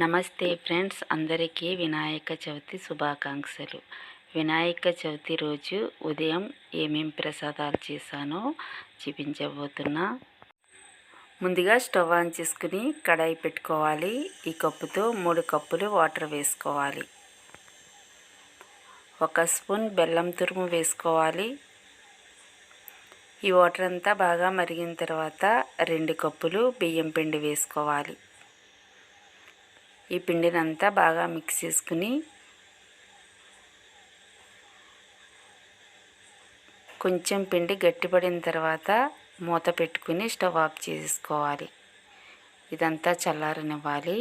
నమస్తే ఫ్రెండ్స్ అందరికీ వినాయక చవితి శుభాకాంక్షలు. వినాయక చవితి రోజు ఉదయం ఏమేం ప్రసాదాలు చేశానో చూపించబోతున్నా. ముందుగా స్టవ్ ఆన్ చేసుకుని కడాయి పెట్టుకోవాలి. ఈ కప్పుతో మూడు కప్పులు వాటర్ వేసుకోవాలి. ఒక స్పూన్ బెల్లం తురుము వేసుకోవాలి. ఈ వాటర్ అంతా బాగా మరిగిన తర్వాత రెండు కప్పులు బియ్యం పిండి వేసుకోవాలి. ఈ పిండిని అంతా బాగా మిక్స్ చేసుకుని కొంచెం పిండి గట్టిపడిన తర్వాత మూత పెట్టుకుని స్టవ్ ఆఫ్ చేసుకోవాలి. ఇదంతా చల్లారనివ్వాలి.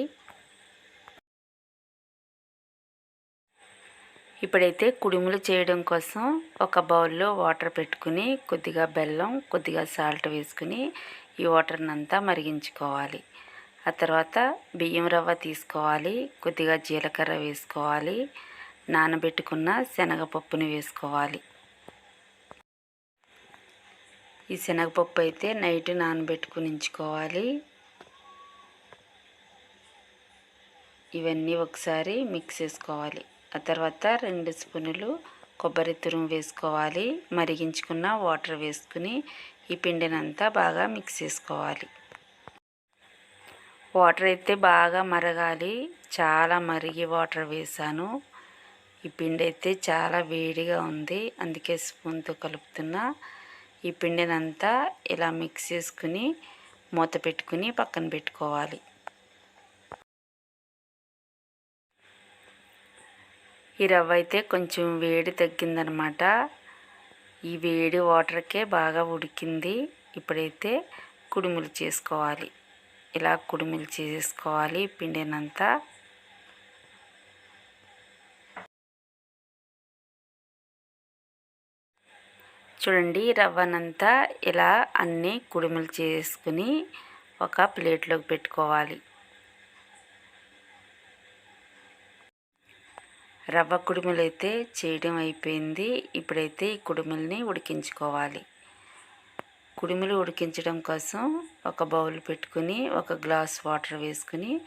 ఇప్పుడైతే కుడుములు చేయడం కోసం ఒక బౌల్లో వాటర్ పెట్టుకుని కొద్దిగా బెల్లం కొద్దిగా సాల్ట్ వేసుకుని ఈ వాటర్ని అంతా మరిగించుకోవాలి. ఆ తర్వాత బియ్యం రవ్వ తీసుకోవాలి కొద్దిగా జీలకర్ర వేసుకోవాలి నానబెట్టుకున్న శనగపప్పుని వేసుకోవాలి. ఈ శనగపప్పు అయితే నైట్ నానబెట్టుకుని ఉంచుకోవాలి. ఇవన్నీ ఒకసారి మిక్స్ చేసుకోవాలి. ఆ తర్వాత రెండు స్పూనులు కొబ్బరి తురుము వేసుకోవాలి. మరిగించుకున్న వాటర్ వేసుకుని ఈ పిండినంతా బాగా మిక్స్ చేసుకోవాలి. వాటర్ అయితే బాగా మరగాలి. చాలా మరిగి వాటర్ వేసాను ఈ పిండి అయితే చాలా వేడిగా ఉంది. అందుకే స్పూన్తో కలుపుతున్నా. ఈ పిండినంతా ఇలా మిక్స్ చేసుకుని మూత పెట్టుకుని పక్కన పెట్టుకోవాలి. ఈ రవ్వ అయితే కొంచెం వేడి తగ్గిందనమాట. ఈ వేడి వాటర్కే బాగా ఉడికింది. ఇప్పుడైతే కుడుములు చేసుకోవాలి. ఇలా కుడిమిలు చేసుకోవాలి పిండినంతా. చూడండి రవ్వనంతా ఇలా అన్నీ కుడుములు చేసుకుని ఒక ప్లేట్లోకి పెట్టుకోవాలి. రవ్వ కుడుములు అయితే చేయడం అయిపోయింది. ఇప్పుడైతే ఈ కుడుముల్ని ఉడికించుకోవాలి. కుడిమిలు ఉడికించడం కోసం ఒక బౌల్ పెట్టుకుని ఒక గ్లాస్ వాటర్ వేసుకుని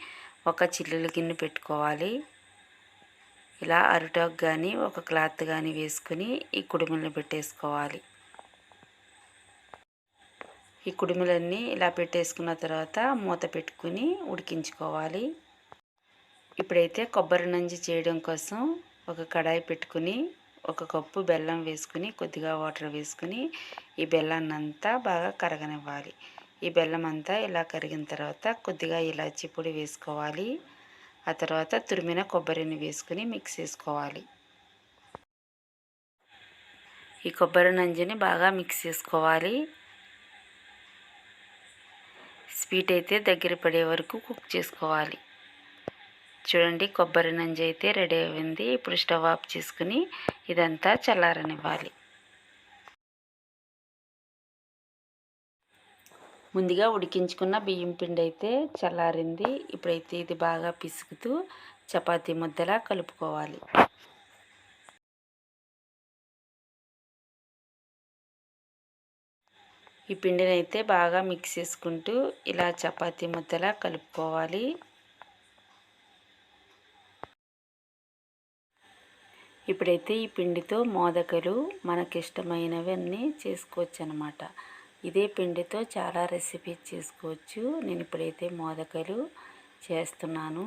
ఒక చిల్లుల గిన్నె పెట్టుకోవాలి. ఇలా అరిటాకు కానీ ఒక క్లాత్ కానీ వేసుకుని ఈ కుడిమిలను పెట్టేసుకోవాలి. ఈ కుడిమిలన్నీ ఇలా పెట్టేసుకున్న తర్వాత మూత పెట్టుకుని ఉడికించుకోవాలి. ఇప్పుడైతే కొబ్బరి నంజి చేయడం కోసం ఒక కడాయి పెట్టుకుని ఒక కప్పు బెల్లం వేసుకుని కొద్దిగా వాటర్ వేసుకుని ఈ బెల్లాన్ని అంతా బాగా కరగనివ్వాలి. ఈ బెల్లం అంతా ఇలా కరిగిన తర్వాత కొద్దిగా ఇలాచి పొడి వేసుకోవాలి. ఆ తర్వాత తురిమిన కొబ్బరిని వేసుకుని మిక్స్ చేసుకోవాలి. ఈ కొబ్బరి నంజిని బాగా మిక్స్ చేసుకోవాలి. స్వీట్ అయితే దగ్గర పడే వరకు కుక్ చేసుకోవాలి. చూడండి కొబ్బరి నంజి అయితే రెడీ అయింది. ఇప్పుడు స్టవ్ ఆఫ్ చేసుకుని ఇదంతా చల్లారనివ్వాలి. ముందుగా ఉడికించుకున్న బియ్యం పిండి అయితే చల్లారింది. ఇప్పుడైతే ఇది బాగా పిసుకుతూ చపాతీ ముద్దలా కలుపుకోవాలి. ఈ పిండిని అయితే బాగా మిక్స్ చేసుకుంటూ ఇలా చపాతీ ముద్దలా కలుపుకోవాలి. ఇప్పుడైతే ఈ పిండితో మోదకలు మనకిష్టమైనవన్నీ చేసుకోవచ్చు అనమాట ఇదే పిండితో చాలా రెసిపీస్ చేసుకోవచ్చు. నేను ఇప్పుడైతే మోదకలు చేస్తున్నాను.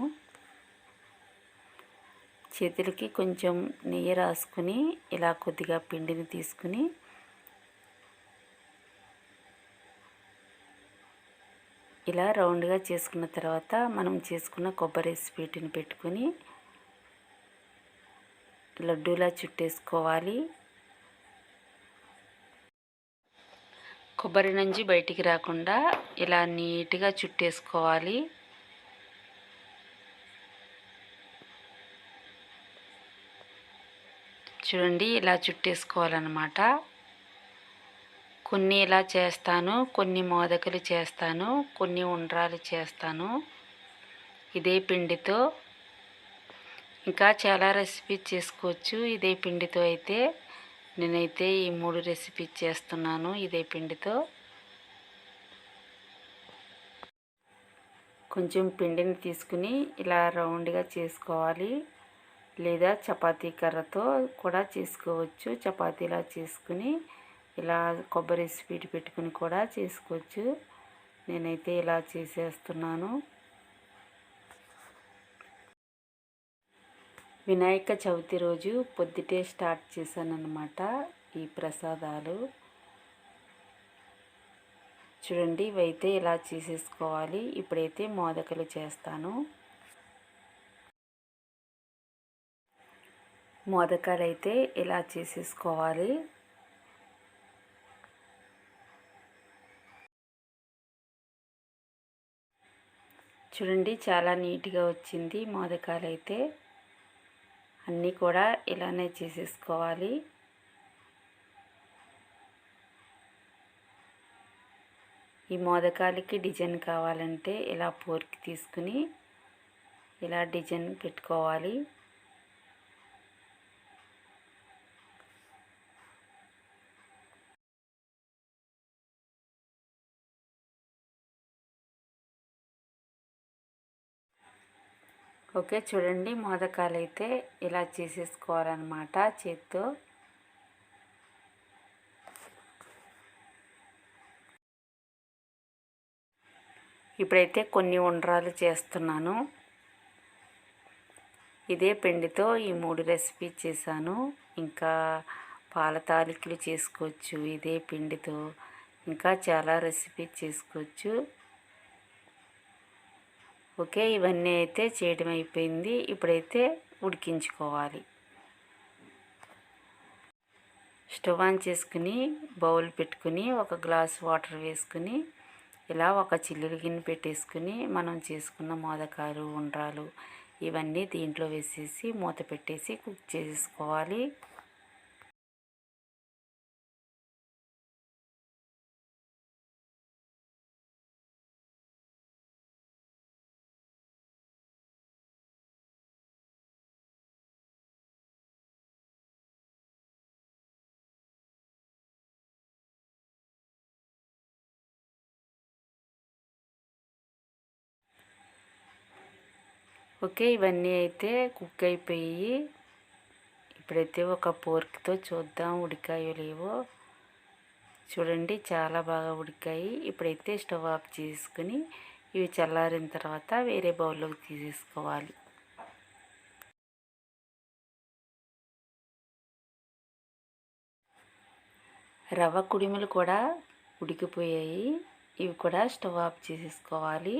చేతులకి కొంచెం నెయ్యి రాసుకుని ఇలా కొద్దిగా పిండిని తీసుకుని ఇలా రౌండ్గా చేసుకున్న తర్వాత మనం చేసుకున్న కొబ్బరి స్వీట్ని పెట్టుకుని లడ్డూలా చుట్టేసుకోవాలి. కొబ్బరి నుంచి బయటికి రాకుండా ఇలా నీట్గా చుట్టేసుకోవాలి. చూడండి ఇలా చుట్టేసుకోవాలన్నమాట. కొన్ని ఇలా చేస్తాను కొన్ని మోదకలు చేస్తాను కొన్ని ఉండ్రాలు చేస్తాను. ఇదే పిండితో. ఇంకా చాలా రెసిపీ చేసుకోవచ్చు ఇదే పిండితో అయితే. నేనైతే ఈ మూడు రెసిపీ చేస్తున్నాను ఇదే పిండితో. కొంచెం పిండిని తీసుకుని ఇలా రౌండ్గా చేసుకోవాలి. లేదా చపాతీ కర్రతో కూడా చేసుకోవచ్చు. చపాతీలా చేసుకుని ఇలా కొబ్బరి స్వీట్ పెట్టుకుని కూడా చేసుకోవచ్చు. నేనైతే ఇలా చేసేస్తున్నాను. వినాయక చవితి రోజు పొద్దుటే స్టార్ట్ చేశానన్నమాట ఈ ప్రసాదాలు. చూడండి ఇవైతే ఇలా చేసేసుకోవాలి. ఇప్పుడైతే మోదకలు చేస్తాను. మోదకాలు అయితే ఇలా చేసేసుకోవాలి? చూడండి చాలా నీట్గా వచ్చింది మోదకాలు అయితే అన్నీ కూడా ఇలానే చేసేసుకోవాలి. ఈ మోదకాలకి డిజైన్ కావాలంటే ఇలా పోర్కి తీసుకుని ఇలా డిజైన్ పెట్టుకోవాలి. ఓకే చూడండి. మోదకాలు అయితే ఇలా చేసేసుకోవాలన్నమాట చేత్తో. ఇప్పుడైతే కొన్ని ఉండ్రాలు చేస్తున్నాను. ఇదే పిండితో ఈ మూడు రెసిపీ చేశాను. ఇంకా పాల తాలికలు చేసుకోవచ్చు ఇదే పిండితో. ఇంకా చాలా రెసిపీ చేసుకోవచ్చు. ఓకే ఇవన్నీ అయితే చేయడం అయిపోయింది. ఇప్పుడైతే ఉడికించుకోవాలి. స్టవ్ ఆన్ చేసుకుని బౌల్ పెట్టుకుని ఒక గ్లాస్ వాటర్ వేసుకుని ఇలా ఒక చిల్లులు గిన్నె పెట్టేసుకుని మనం చేసుకున్న మోదకాలు ఉండ్రాలు ఇవన్నీ దీంట్లో వేసేసి మూత పెట్టేసి కుక్ చేసుకోవాలి. ఓకే ఇవన్నీ అయితే కుక్ అయిపోయి ఇప్పుడైతే ఒక పోర్క్తో చూద్దాం ఉడికాయో లేవో. చూడండి చాలా బాగా ఉడికాయి. ఇప్పుడైతే స్టవ్ ఆఫ్ చేసుకుని ఇవి చల్లారిన తర్వాత వేరే బౌల్లోకి తీసేసుకోవాలి. రవ్వ కుడిములు కూడా ఉడికిపోయాయి. ఇవి కూడా స్టవ్ ఆఫ్ చేసేసుకోవాలి.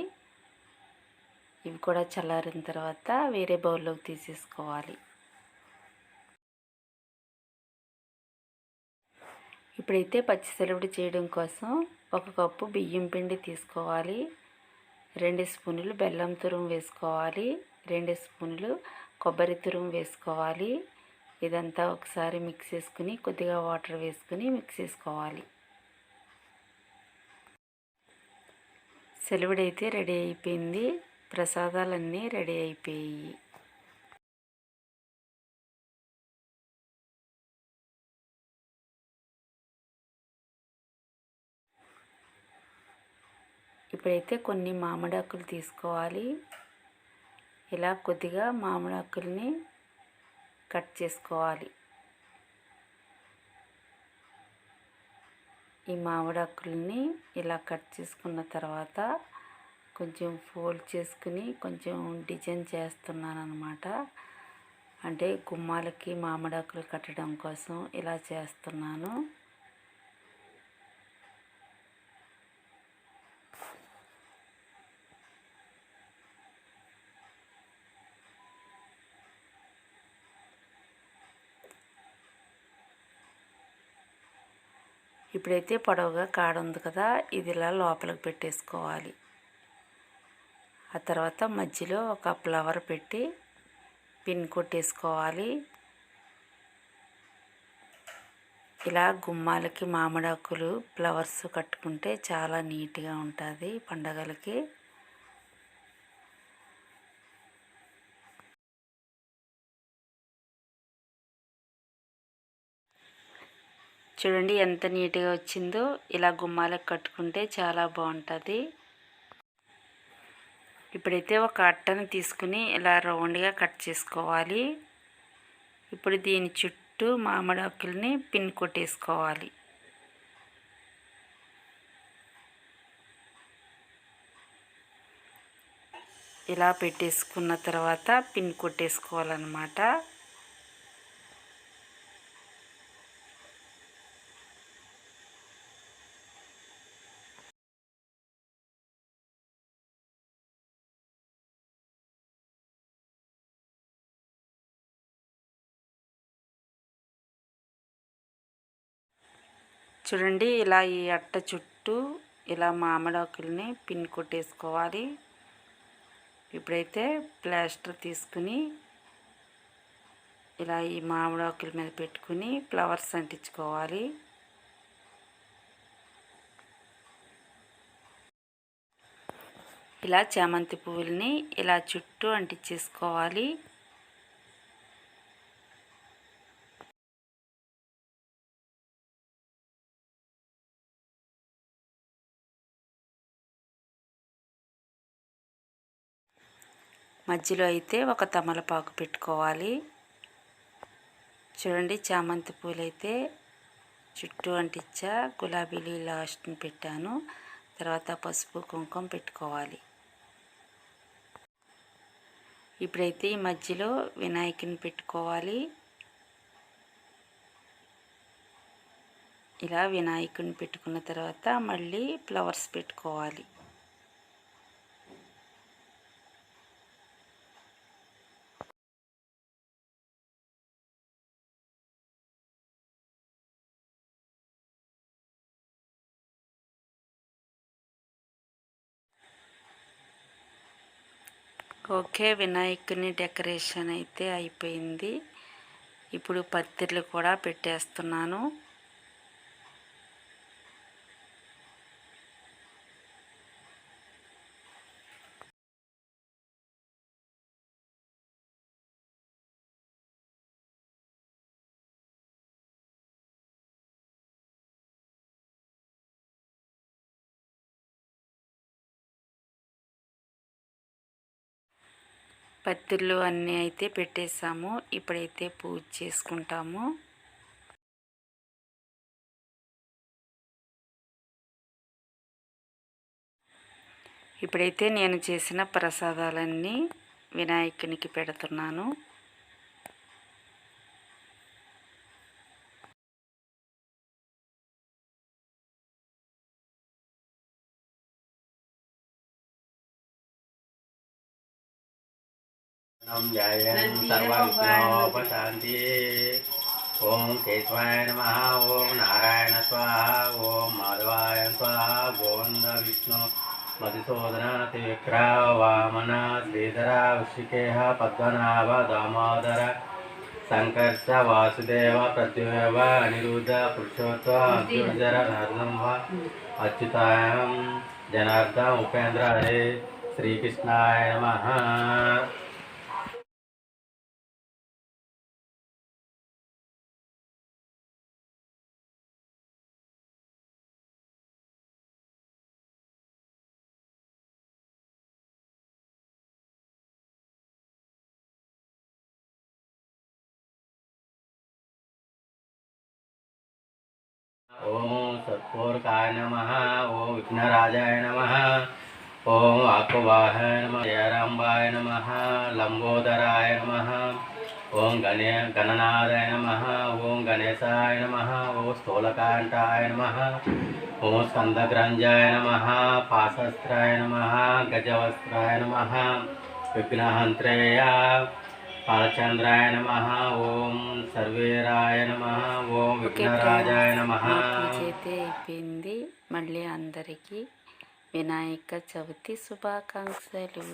ఇవి కూడా చల్లారిన తర్వాత వేరే బౌల్లోకి తీసేసుకోవాలి. ఇప్పుడైతే పచ్చిసెలవుడి చేయడం కోసం ఒక కప్పు బియ్యం పిండి తీసుకోవాలి. రెండు స్పూన్లు బెల్లం తురుము వేసుకోవాలి. రెండు స్పూన్లు కొబ్బరి తురుము వేసుకోవాలి. ఇదంతా ఒకసారి మిక్స్ చేసుకుని కొద్దిగా వాటర్ వేసుకుని మిక్స్ చేసుకోవాలి. సెలవుడైతే రెడీ అయిపోయింది. ప్రసాదాలన్నీ రెడీ అయిపోయాయి. ఇప్పుడైతే కొన్ని మామిడాకులు తీసుకోవాలి. ఇలా కొద్దిగా మామిడాకుల్ని కట్ చేసుకోవాలి. ఈ మామిడాకుల్ని ఇలా కట్ చేసుకున్న తర్వాత కొంచెం ఫోల్డ్ చేసుకుని కొంచెం డిజైన్ చేస్తున్నాను అనమాట అంటే గుమ్మాలకి మామిడాకులు కట్టడం కోసం ఇలా చేస్తున్నాను. ఇప్పుడైతే పొడవుగా కాడ ఉంది కదా ఇది ఇలా లోపలికి పెట్టేసుకోవాలి. ఆ తర్వాత మధ్యలో ఒక ఫ్లవర్ పెట్టి పిన్ కొట్టేసుకోవాలి. ఇలా గుమ్మాలకి మామిడాకులు ఫ్లవర్స్ కట్టుకుంటే చాలా నీట్గా ఉంటుంది పండగలకి. చూడండి ఎంత నీట్గా వచ్చిందో. ఇలా గుమ్మాలకు కట్టుకుంటే చాలా బాగుంటుంది. ఇప్పుడైతే ఒక అట్టను తీసుకుని ఇలా రౌండ్గా కట్ చేసుకోవాలి. ఇప్పుడు దీని చుట్టూ మామిడాకుల్ని పిన్ కొట్టేసుకోవాలి. ఇలా పెట్టేసుకున్న తర్వాత పిన్ కొట్టేసుకోవాలన్నమాట. చూడండి ఇలా ఈ అట్ట చుట్టూ ఇలా మామిడాకుల్ని పిన్ కొట్టేసుకోవాలి. ఇప్పుడైతే ప్లాస్టర్ తీసుకుని ఇలా ఈ మామిడాకుల మీద పెట్టుకుని ఫ్లవర్స్ అంటించుకోవాలి. ఇలా చామంతి పువ్వుల్ని ఇలా చుట్టూ అంటించేసుకోవాలి. మధ్యలో అయితే ఒక తమలపాకు పెట్టుకోవాలి. చూడండి చామంతి పూలు అయితే చుట్టూ అంటించా గులాబీలు లాస్ట్ని పెట్టాను. తర్వాత పసుపు కుంకుమ పెట్టుకోవాలి. ఇప్పుడైతే ఈ మధ్యలో వినాయకుని పెట్టుకోవాలి. ఇలా వినాయకుని పెట్టుకున్న తర్వాత మళ్ళీ ఫ్లవర్స్ పెట్టుకోవాలి. ఓకే వినాయకుని డెకరేషన్ అయితే అయిపోయింది. ఇప్పుడు పత్తిర్లు కూడా పెట్టేస్తున్నాను. పత్తిళ్ళు అన్నీ అయితే పెట్టేసాము. ఇప్పుడైతే పూజ చేసుకుంటాము. ఇప్పుడైతే నేను చేసిన ప్రసాదాలన్నీ వినాయకునికి పెడుతున్నాను. जयं सर्वविघ्नोपशान्ति ॐ केशवाय नमः ॐ नारायण स्वाहा ॐ माधवाय स्वाहा गोविन्द विष्णु मधुसूदन त्रिविक्रा वामन श्रीधर वृषिकेह पद्मनाभ दामोदर सङ्कर्ष वासुदेव प्रद्युव अनिरुद्ध पुरुषोत्तम अभ्युजर नर्दम्भ अच्युतायं जनार्दन उपेन्द्र हरे श्रीकृष्णाय नमः। ఓం సత్పూర్కాయ నమ ఓం విఘ్నరాజాయ నమ ఓం ఆకువాహాయ నమ జయరాంబాయ నమ లంబోదరాయ నమ ఓం గణే గణనాథాయ నమ ఓం గణేశాయ నమ ఓం స్థూలకాంటాయ నమ ఓం స్కందగ్రంజాయ నమ పాశస్త్రాయ నమ గజవస్త్రాయ నమ విఘ్నహంత్రేయ పాలచంద్రాయ నమ ఓం సర్వేరాయ నమ ఓం విఘ్నరాజాయ నమ. అయితే అయిపోయింది. మళ్ళీ అందరికీ వినాయక చవితి శుభాకాంక్షలు.